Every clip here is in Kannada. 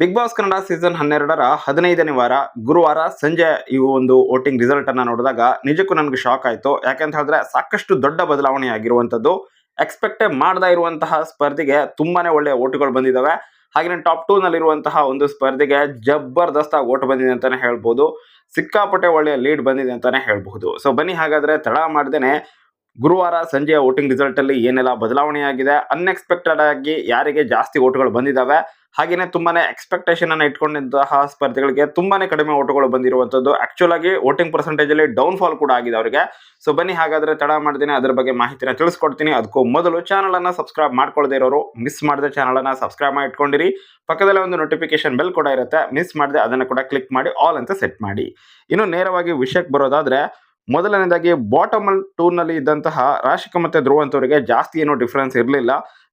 ಬಿಗ್ ಬಾಸ್ ಕನ್ನಡ ಸೀಸನ್ ಹನ್ನೆರಡರ ಹದಿನೈದನೇ ವಾರ, ಗುರುವಾರ ಸಂಜೆ ಈ ಒಂದು ವೋಟಿಂಗ್ ರಿಸಲ್ಟ್ ಅನ್ನ ನೋಡಿದಾಗ ನಿಜಕ್ಕೂ ನನಗೆ ಶಾಕ್ ಆಯ್ತು. ಯಾಕೆಂತ ಹೇಳಿದ್ರೆ ಸಾಕಷ್ಟು ದೊಡ್ಡ ಬದಲಾವಣೆ ಆಗಿರುವಂಥದ್ದು ಎಕ್ಸ್ಪೆಕ್ಟೇ ಮಾಡದೇ ಇರುವಂತಹ ಸ್ಪರ್ಧೆಗೆ ತುಂಬಾನೇ ಒಳ್ಳೆಯ ಓಟುಗಳು ಬಂದಿದ್ದಾವೆ ಹಾಗೆ ಟಾಪ್ ಟೂ ನಲ್ಲಿರುವಂತಹ ಒಂದು ಸ್ಪರ್ಧೆಗೆ ಜಬರ್ದಸ್ತಾಗಿ ಓಟ್ ಬಂದಿದೆ ಅಂತಾನೆ ಹೇಳ್ಬೋದು. ಸಿಕ್ಕಾಪಟ್ಟೆ ಒಳ್ಳೆಯ ಲೀಡ್ ಬಂದಿದೆ ಅಂತಾನೆ ಹೇಳ್ಬಹುದು. ಸೊ ಬನ್ನಿ ಹಾಗಾದ್ರೆ ತಡ ಮಾಡ್ದೇನೆ. ಗುರುವಾರ ಸಂಜೆಯ ವೋಟಿಂಗ್ ರಿಸಲ್ಟ್ ಅಲ್ಲಿ ಏನೆಲ್ಲ ಬದಲಾವಣೆಯಾಗಿದೆ ಅನ್ಎಕ್ಸ್ಪೆಕ್ಟೆಡ್ ಆಗಿ ಯಾರಿಗೆ ಜಾಸ್ತಿ ಓಟುಗಳು ಬಂದಿದ್ದಾವೆ ಹಾಗೇನೆ ತುಂಬಾನೇ ಎಕ್ಸ್ಪೆಕ್ಟೇಷನ್ ಅನ್ನ ಇಟ್ಕೊಂಡಿದ್ದಂತಹ ಸ್ಪರ್ಧೆಗಳಿಗೆ ತುಂಬಾನೇ ಕಡಿಮೆ ಓಟುಗಳು ಬಂದಿರುವಂತದ್ದು ಆಕ್ಚುಲ್ ಆಗಿ ವೋಟಿಂಗ್ ಪರ್ಸೆಂಟೇಜ್ ಅಲ್ಲಿ ಡೌನ್ ಫಾಲ್ ಕೂಡ ಆಗಿದೆ ಅವರಿಗೆ. ಸೊ ಬನ್ನಿ ಹಾಗಾದ್ರೆ ತಡ ಮಾಡ್ತೀನಿ, ಅದ್ರ ಬಗ್ಗೆ ಮಾಹಿತಿನ ತಿಳಿಸ್ಕೊಡ್ತೀನಿ. ಅದಕ್ಕೂ ಮೊದಲು ಚಾನಲ್ ಅನ್ನ ಸಬ್ಸ್ಕ್ರೈಬ್ ಮಾಡ್ಕೊಳ್ಳದೇ ಇರೋರು ಮಿಸ್ ಮಾಡದೆ ಚಾನಲ್ ಅನ್ನ ಸಬ್ಸ್ಕ್ರೈಬ್ ಮಾಡಿ ಇಟ್ಕೊಂಡಿರಿ. ಪಕ್ಕದಲ್ಲೇ ಒಂದು ನೋಟಿಫಿಕೇಶನ್ ಬೆಲ್ ಕೂಡ ಇರುತ್ತೆ ಮಿಸ್ ಮಾಡದೆ ಅದನ್ನ ಕೂಡ ಕ್ಲಿಕ್ ಮಾಡಿ ಆಲ್ ಅಂತ ಸೆಟ್ ಮಾಡಿ. ಇನ್ನು ನೇರವಾಗಿ ವಿಷಯಕ್ಕೆ ಬರೋದಾದ್ರೆ ಮೊದಲನೇದಾಗಿ ಬಾಟಮ್ ಟೂರ್ನಲ್ಲಿ ಇದ್ದಂತಹ ರಾಶಿಕ ಮತ್ತೆ ಧ್ರುವ ಅಂತವರಿಗೆ ಜಾಸ್ತಿ ಏನೋ ಡಿಫರೆನ್ಸ್ ಇರಲಿಲ್ಲ.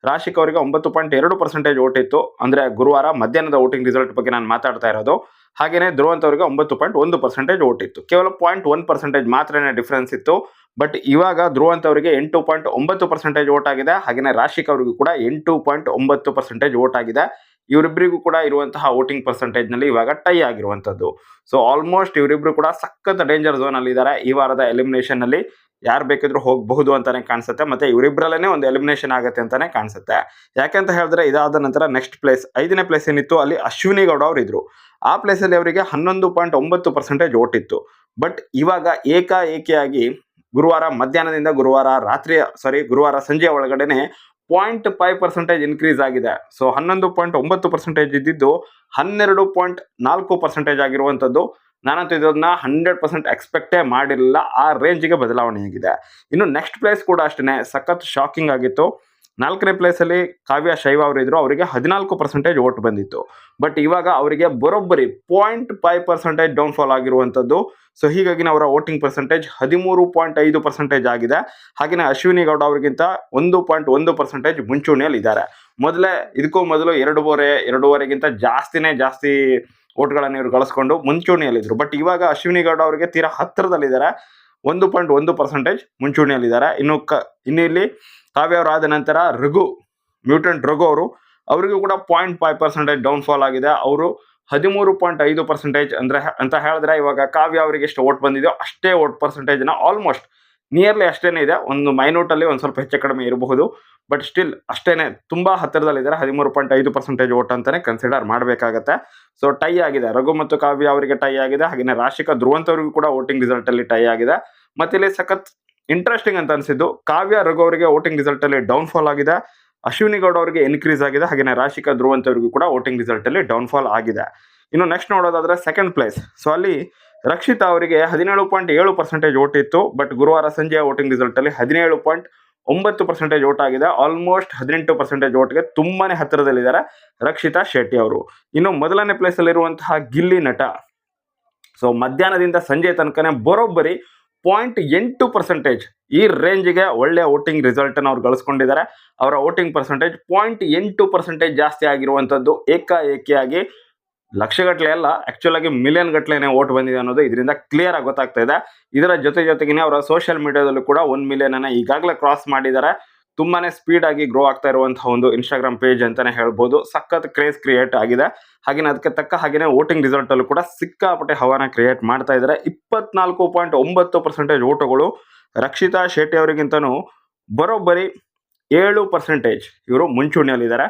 ರಾಶಿಕ್ ಅವರಿಗೆ ಒಂಬತ್ತು ಪಾಯಿಂಟ್ ಎರಡು ಪರ್ಸೆಂಟೇಜ್ ಓಟ್ ಇತ್ತು. ಅಂದ್ರೆ ಗುರುವಾರ ಮಧ್ಯಾಹ್ನದ ವೋಟಿಂಗ್ ರಿಸಲ್ಟ್ ಬಗ್ಗೆ ನಾನು ಮಾತಾಡ್ತಾ ಇರೋದು. ಹಾಗೆಯೇ ಧ್ರುವಂತ್ ಅವರಿಗೆ ಒಂಬತ್ತು ಪಾಯಿಂಟ್ ಒಂದು ಪರ್ಸೆಂಟೇಜ್ ಓಟ್ ಇತ್ತು. ಕೇವಲ ಪಾಯಿಂಟ್ ಒನ್ ಪರ್ಸೆಂಟೇಜ್ ಮಾತ್ರನೇ ಡಿಫರೆನ್ಸ್ ಇತ್ತು. ಬಟ್ ಇವಾಗ ಧ್ರುವಂತ್ ಅವರಿಗೆ ಎಂಟು ಪಾಯಿಂಟ್ ಒಂಬತ್ತು ಪರ್ಸೆಂಟೇಜ್ ಓಟ್ ಆಗಿದೆ. ಹಾಗೆಯೇ ರಾಶಿಕ್ ಅವರಿಗೂ ಕೂಡ ಎಂಟು ಪಾಯಿಂಟ್ ಒಂಬತ್ತು ಪರ್ಸೆಂಟೇಜ್ ಓಟ್ ಆಗಿದೆ. ಇವರಿಬ್ಬರಿಗೂ ಕೂಡ ಇರುವಂತಹ ವೋಟಿಂಗ್ ಪರ್ಸೆಂಟೇಜ್ನಲ್ಲಿ ಇವಾಗ ಟೈ ಆಗಿರುವಂತದ್ದು ಸೊ, ಆಲ್ಮೋಸ್ಟ್ ಇವರಿಬ್ರು ಕೂಡ ಸಖತ್ ಡೇಂಜರ್ ಝೋನ್ ಅಲ್ಲಿ ಇದ್ದಾರೆ. ಈ ವಾರದ ಎಲಿಮಿನೇಷನ್ ಅಲ್ಲಿ ಯಾರು ಬೇಕಿದ್ರು ಹೋಗಬಹುದು ಅಂತಾನೆ ಕಾಣಿಸುತ್ತೆ. ಮತ್ತೆ ಇವರಿಬ್ಬರಲ್ಲೇ ಒಂದು ಎಲಿಮಿನೇಷನ್ ಆಗುತ್ತೆ ಅಂತಾನೆ ಕಾಣಿಸುತ್ತೆ. ಯಾಕೆಂತ ಹೇಳಿದ್ರೆ ಇದಾದ ನಂತರ ನೆಕ್ಸ್ಟ್ ಪ್ಲೇಸ್ ಐದನೇ ಪ್ಲೇಸ್ ಏನಿತ್ತು, ಅಲ್ಲಿ ಅಶ್ವಿನಿ ಗೌಡ ಅವರು ಇದ್ರು ಆ ಪ್ಲೇಸ್ ಅಲ್ಲಿ ಅವರಿಗೆ ಹನ್ನೊಂದು ಪಾಯಿಂಟ್ ಒಂಬತ್ತು ಪರ್ಸೆಂಟೇಜ್ ಓಟಿತ್ತು ಬಟ್ ಇವಾಗ ಏಕಾಏಕಿಯಾಗಿ ಗುರುವಾರ ಮಧ್ಯಾಹ್ನದಿಂದ ಗುರುವಾರ ರಾತ್ರಿ ಸಾರಿ ಗುರುವಾರ ಸಂಜೆ ಒಳಗಡೆನೆ ಪಾಯಿಂಟ್ ಫೈವ್ ಪರ್ಸೆಂಟೇಜ್ ಇನ್ಕ್ರೀಸ್ ಆಗಿದೆ. ಸೊ ಹನ್ನೊಂದು ಪಾಯಿಂಟ್ ಒಂಬತ್ತು ಪರ್ಸೆಂಟೇಜ್ ಇದ್ದಿದ್ದು ಹನ್ನೆರಡು ಪಾಯಿಂಟ್ ನಾಲ್ಕು ಪರ್ಸೆಂಟೇಜ್ ಆಗಿರುವಂಥದ್ದು. ನಾನಂತೂ ಇದನ್ನ ಹಂಡ್ರೆಡ್ ಪರ್ಸೆಂಟ್ ಎಕ್ಸ್ಪೆಕ್ಟೇ ಮಾಡಿರಲಿಲ್ಲ. ಆ ರೇಂಜಿಗೆ ಬದಲಾವಣೆಯಾಗಿದೆ ಇನ್ನು ನೆಕ್ಸ್ಟ್ ಪ್ಲೇಸ್ ಕೂಡ ಅಷ್ಟೇ ಸಖತ್ ಶಾಕಿಂಗ್ ಆಗಿತ್ತು. ನಾಲ್ಕನೇ ಪ್ಲೇಸಲ್ಲಿ ಕಾವ್ಯ ಶೈವ ಅವರಿದ್ರು, ಅವರಿಗೆ ಹದಿನಾಲ್ಕು ಪರ್ಸೆಂಟೇಜ್ ಓಟ್ ಬಂದಿತ್ತು. ಬಟ್ ಇವಾಗ ಅವರಿಗೆ ಬರೋಬ್ಬರಿ ಪಾಯಿಂಟ್ ಫೈವ್ ಪರ್ಸೆಂಟೇಜ್ ಡೌನ್ಫಾಲ್ ಆಗಿರುವಂಥದ್ದು. ಸೊ ಹೀಗಾಗಿ ಅವರ ವೋಟಿಂಗ್ ಪರ್ಸೆಂಟೇಜ್ ಹದಿಮೂರು ಪಾಯಿಂಟ್ ಐದು ಪರ್ಸೆಂಟೇಜ್ ಆಗಿದೆ. ಹಾಗೆಯೇ ಅಶ್ವಿನಿ ಗೌಡ ಅವರಿಗಿಂತ ಒಂದು ಪಾಯಿಂಟ್ ಒಂದು ಪರ್ಸೆಂಟೇಜ್ ಮುಂಚೂಣಿಯಲ್ಲಿ ಇದ್ದಾರೆ ಮೊದಲೇ ಇದಕ್ಕೂ ಮೊದಲು ಎರಡೂವರೆ, ಎರಡೂವರೆಗಿಂತ ಜಾಸ್ತಿನೇ ಜಾಸ್ತಿ ಓಟ್ಗಳನ್ನು ಇವರು ಗಳಿಸ್ಕೊಂಡು ಮುಂಚೂಣಿಯಲ್ಲಿದ್ದರು ಬಟ್ ಇವಾಗ ಅಶ್ವಿನಿ ಗೌಡ ಅವರಿಗೆ ತೀರಾ ಹತ್ತಿರದಲ್ಲಿದ್ದಾರೆ ಒಂದು ಪಾಯಿಂಟ್ ಒಂದು ಪರ್ಸೆಂಟೇಜ್ ಮುಂಚೂಣಿಯಲ್ಲಿದ್ದಾರೆ. ಇನ್ನು ಕ, ಇನ್ನು ಇಲ್ಲಿ ಕಾವ್ಯ ಅವರು ಆದ ನಂತರ ರಘು, ಮ್ಯೂಟೆಂಟ್ ರಘು ಅವರು, ಅವರಿಗೂ ಕೂಡ ಪಾಯಿಂಟ್ ಫೈವ್ ಪರ್ಸೆಂಟೇಜ್ ಡೌನ್ಫಾಲ್ ಆಗಿದೆ. ಅವರು ಹದಿಮೂರು ಪಾಯಿಂಟ್ ಐದು ಪರ್ಸೆಂಟೇಜ್ ಅಂದರೆ ಅಂತ ಹೇಳಿದ್ರೆ ಇವಾಗ ಕಾವ್ಯ ಅವರಿಗೆ ಎಷ್ಟು ಓಟ್ ಬಂದಿದೆಯೋ ಅಷ್ಟೇ ಓಟ್ ಪರ್ಸೆಂಟೇಜ್ನ ಆಲ್ಮೋಸ್ಟ್ ನಿಯರ್ಲಿ ಅಷ್ಟೇನೇ ಇದೆ. ಒಂದು ಮೈನೂಟಲ್ಲಿ ಒಂದು ಸ್ವಲ್ಪ ಹೆಚ್ಚು ಕಡಿಮೆ ಇರಬಹುದು. ಬಟ್ ಸ್ಟಿಲ್ ಅಷ್ಟೇನೆ ತುಂಬ ಹತ್ತಿರದಲ್ಲಿದ್ದಾರೆ. ಹದಿಮೂರು ಪಾಯಿಂಟ್ ಐದು ಪರ್ಸೆಂಟೇಜ್ ಓಟ್ ಅಂತಾನೆ ಕನ್ಸಿಡರ್ ಮಾಡಬೇಕಾಗತ್ತೆ. ಸೊ ಟೈ ಆಗಿದೆ. ರಘು ಮತ್ತು ಕಾವ್ಯ ಅವರಿಗೆ ಟೈ ಆಗಿದೆ. ಹಾಗೆಯೇ ರಾಶಿಕಾ ಧ್ರುವಂತವರಿಗೂ ಕೂಡ ವೋಟಿಂಗ್ ರಿಸಲ್ಟ್ ಅಲ್ಲಿ ಟೈ ಆಗಿದೆ. ಮತ್ತೆ ಇಲ್ಲಿ ಸಖತ್ ಇಂಟ್ರೆಸ್ಟಿಂಗ್ ಅಂತ ಅನಿಸಿದ್ದು, ಕಾವ್ಯ, ರಘು ಅವರಿಗೆ ವೋಟಿಂಗ್ ರಿಸಲ್ಟ್ ಅಲ್ಲಿ ಡೌನ್ಫಾಲ್ ಆಗಿದೆ. ಅಶ್ವಿನಿ ಗೌಡ ಅವರಿಗೆ ಇನ್ಕ್ರೀಸ್ ಆಗಿದೆ. ಹಾಗೆಯೇ ರಾಶಿಕಾ ಧ್ರುವಂತವರಿಗೂ ಕೂಡ ವೋಟಿಂಗ್ ರಿಸಲ್ಟ್ ಅಲ್ಲಿ ಡೌನ್ಫಾಲ್ ಆಗಿದೆ. ಇನ್ನು ನೆಕ್ಸ್ಟ್ ನೋಡೋದಾದ್ರೆ ಸೆಕೆಂಡ್ ಪ್ಲೇಸ್ ಸೊ ಅಲ್ಲಿ ರಕ್ಷಿತಾ ಅವರಿಗೆ ಹದಿನೇಳು ಪಾಯಿಂಟ್ ಏಳು ಪರ್ಸೆಂಟೇಜ್ ಓಟ್ ಇತ್ತು. ಬಟ್ ಗುರುವಾರ ಸಂಜೆ ವೋಟಿಂಗ್ ರಿಸಲ್ಟ್ ಅಲ್ಲಿ ಹದಿನೇಳು ಪಾಯಿಂಟ್ ಒಂಬತ್ತು ಪರ್ಸೆಂಟೇಜ್ ಓಟ್ ಆಗಿದೆ. ಆಲ್ಮೋಸ್ಟ್ ಹದಿನೆಂಟು ಪರ್ಸೆಂಟೇಜ್ ಓಟ್ಗೆ ತುಂಬಾನೇ ಹತ್ತಿರದಲ್ಲಿದ್ದಾರೆ ರಕ್ಷಿತಾ ಶೆಟ್ಟಿ ಅವರು. ಇನ್ನು ಮೊದಲನೇ ಪ್ಲೇಸ್ ಅಲ್ಲಿರುವಂತಹ ಗಿಲ್ಲಿ ನಟ. ಸೊ ಮಧ್ಯಾಹ್ನದಿಂದ ಸಂಜೆ ತನಕನೇ ಬರೋಬ್ಬರಿ ಪಾಯಿಂಟ್ ಎಂಟು ಪರ್ಸೆಂಟೇಜ್ ಈ ರೇಂಜ್ಗೆ ಒಳ್ಳೆಯ ವೋಟಿಂಗ್ ರಿಸಲ್ಟನ್ನು ಅವ್ರು ಗಳಿಸ್ಕೊಂಡಿದ್ದಾರೆ. ಅವರ ವೋಟಿಂಗ್ ಪರ್ಸೆಂಟೇಜ್ ಪಾಯಿಂಟ್ ಎಂಟು ಪರ್ಸೆಂಟೇಜ್ ಜಾಸ್ತಿ ಆಗಿರುವಂಥದ್ದು ಏಕಾಏಕಿಯಾಗಿ ಲಕ್ಷಗಟ್ಟಲೆ ಅಲ್ಲ ಆಕ್ಚುಲ್ ಆಗಿ ಮಿಲಿಯನ್ ಗಟ್ಟಲೆನೇ ಓಟ್ ಬಂದಿದೆ ಅನ್ನೋದು ಇದರಿಂದ ಕ್ಲಿಯರ್ ಆಗಿ ಗೊತ್ತಾಗ್ತಾ ಇದೆ. ಇದರ ಜೊತೆ ಜೊತೆಗೇನೆ ಅವರ ಸೋಷಿಯಲ್ ಮೀಡಿಯಾದಲ್ಲೂ ಕೂಡ ಒನ್ ಮಿಲಿಯನ್ ಈಗಾಗಲೇ ಕ್ರಾಸ್ ಮಾಡಿದ್ದಾರೆ ತುಂಬಾನೇ ಸ್ಪೀಡ್ ಆಗಿ ಗ್ರೋ ಆಗ್ತಾ ಇರುವಂತಹ ಒಂದು ಇನ್ಸ್ಟಾಗ್ರಾಮ್ ಪೇಜ್ ಅಂತಾನೆ ಹೇಳ್ಬೋದು. ಸಖತ್ ಕ್ರೇಜ್ ಕ್ರಿಯೇಟ್ ಆಗಿದೆ. ಹಾಗೇನೆ ಅದಕ್ಕೆ ತಕ್ಕ ಹಾಗೆಯೇ ವೋಟಿಂಗ್ ರಿಸಲ್ಟ್ ಅಲ್ಲೂ ಕೂಡ ಸಿಕ್ಕಾಪಟ್ಟೆ ಹವಾನ ಕ್ರಿಯೇಟ್ ಮಾಡ್ತಾ ಇದ್ದಾರೆ ಇಪ್ಪತ್ನಾಲ್ಕು ಪಾಯಿಂಟ್ ಒಂಬತ್ತು ಪರ್ಸೆಂಟೇಜ್ ಓಟುಗಳು ರಕ್ಷಿತಾ ಶೆಟ್ಟಿ ಅವರಿಗಿಂತನೂ ಬರೋಬ್ಬರಿ ಏಳು ಪರ್ಸೆಂಟೇಜ್ ಇವರು ಮುಂಚೂಣಿಯಲ್ಲಿದ್ದಾರೆ.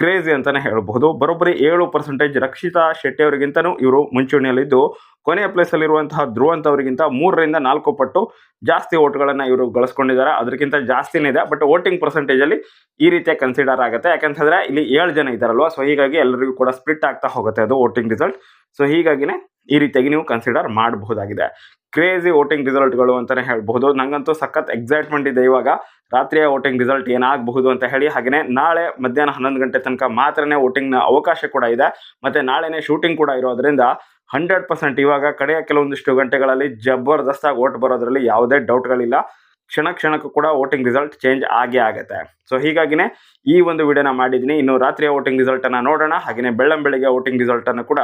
ಕ್ರೇಜಿ ಅಂತಾನೆ ಹೇಳಬಹುದು. ಬರೋಬ್ಬರಿ ಏಳು ಪರ್ಸೆಂಟೇಜ್ ರಕ್ಷಿತಾ ಶೆಟ್ಟಿ ಅವರಿಗಿಂತನೂ ಇವರು ಮುಂಚೂಣಿಯಲ್ಲಿದ್ದು, ಕೊನೆಯ ಪ್ಲೇಸ್ ಅಲ್ಲಿರುವಂತಹ ಧ್ರುವಂತ್ ಅವರಿಗಿಂತ ಮೂರರಿಂದ ನಾಲ್ಕು ಪಟ್ಟು ಜಾಸ್ತಿ ಓಟ್ಗಳನ್ನ ಇವರು ಗಳಿಸ್ಕೊಂಡಿದ್ದಾರೆ. ಅದಕ್ಕಿಂತ ಜಾಸ್ತಿನೇ ಇದೆ. ಬಟ್ ವೋಟಿಂಗ್ ಪರ್ಸೆಂಟೇಜ್ ಅಲ್ಲಿ ಈ ರೀತಿಯ ಕನ್ಸಿಡರ್ ಆಗುತ್ತೆ. ಯಾಕಂತಂದ್ರೆ ಇಲ್ಲಿ ಏಳು ಜನ ಇದ್ದಾರಲ್ವ? ಸೊ ಹೀಗಾಗಿ ಎಲ್ಲರಿಗೂ ಕೂಡ ಸ್ಪ್ಲಿಟ್ ಆಗ್ತಾ ಹೋಗುತ್ತೆ ಅದು ವೋಟಿಂಗ್ ರಿಸಲ್ಟ್ ಸೊ ಹೀಗಾಗಿನೇ ಈ ರೀತಿಯಾಗಿ ನೀವು ಕನ್ಸಿಡರ್ ಮಾಡಬಹುದಾಗಿದೆ. ಕ್ರೇಜಿ ವೋಟಿಂಗ್ ರಿಸಲ್ಟ್ಗಳು ಅಂತಲೇ ಹೇಳ್ಬಹುದು. ನಂಗಂತೂ ಸಖತ್ ಎಕ್ಸೈಟ್ಮೆಂಟ್ ಇದೆ ಇವಾಗ. ರಾತ್ರಿಯ ವೋಟಿಂಗ್ ರಿಸಲ್ಟ್ ಏನಾಗಬಹುದು ಅಂತ ಹೇಳಿ ಹಾಗೆಯೇ ನಾಳೆ ಮಧ್ಯಾಹ್ನ ಹನ್ನೊಂದು ಗಂಟೆ ತನಕ ಮಾತ್ರನೇ ವೋಟಿಂಗ್ನ ಅವಕಾಶ ಕೂಡ ಇದೆ. ಮತ್ತು ನಾಳೆನೇ ಶೂಟಿಂಗ್ ಕೂಡ ಇರೋದ್ರಿಂದ ಹಂಡ್ರೆಡ್ ಪರ್ಸೆಂಟ್ ಇವಾಗ ಕಡೆಯ ಕೆಲವೊಂದಿಷ್ಟು ಗಂಟೆಗಳಲ್ಲಿ ಜಬರ್ದಸ್ತಾಗಿ ಓಟ್ ಬರೋದ್ರಲ್ಲಿ ಯಾವುದೇ ಡೌಟ್ಗಳಿಲ್ಲ ಕ್ಷಣ ಕ್ಷಣಕ್ಕೂ ಕೂಡ ವೋಟಿಂಗ್ ರಿಸಲ್ಟ್ ಚೇಂಜ್ ಆಗೇ ಆಗುತ್ತೆ. ಸೊ ಹೀಗಾಗಿನೇ ಈ ಒಂದು ವಿಡಿಯೋನ ಮಾಡಿದ್ದೀನಿ. ಇನ್ನು ರಾತ್ರಿಯ ವೋಟಿಂಗ್ ರಿಸಲ್ಟನ್ನು ನೋಡೋಣ. ಹಾಗೆಯೇ ಬೆಳ್ಳಂ ಬೆಳಿಗ್ಗೆ ವೋಟಿಂಗ್ ರಿಸಲ್ಟನ್ನು ಕೂಡ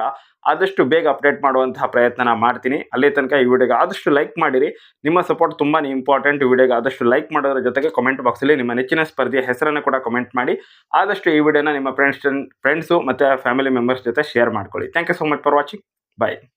ಆದಷ್ಟು ಬೇಗ ಅಪ್ಡೇಟ್ ಮಾಡುವಂತಹ ಪ್ರಯತ್ನ ಮಾಡ್ತೀನಿ. ಅಲ್ಲಿ ತನಕ ಈ ವಿಡಿಯೋಗೆ ಆದಷ್ಟು ಲೈಕ್ ಮಾಡಿರಿ. ನಿಮ್ಮ ಸಪೋರ್ಟ್ ತುಂಬಾ ಇಂಪಾರ್ಟೆಂಟ್ ವಿಡಿಯೋಗೆ ಆದಷ್ಟು ಲೈಕ್ ಮಾಡೋದ್ರ ಜೊತೆಗೆ ಕಮೆಂಟ್ ಬಾಕ್ಸಲ್ಲಿ ನಿಮ್ಮ ನೆಚ್ಚಿನ ಸ್ಪರ್ಧೆಯ ಹೆಸರನ್ನು ಕೂಡ ಕಮೆಂಟ್ ಮಾಡಿ. ಆದಷ್ಟು ಈ ವಿಡಿಯೋನ ನಿಮ್ಮ ಫ್ರೆಂಡ್ಸ್ ಫ್ರೆಂಡ್ಸು ಮತ್ತು ಫ್ಯಾಮಿಲಿ ಮೆಂಬರ್ಸ್ ಜೊತೆ ಶೇರ್ ಮಾಡ್ಕೊಳ್ಳಿ. Thank you so much for watching bye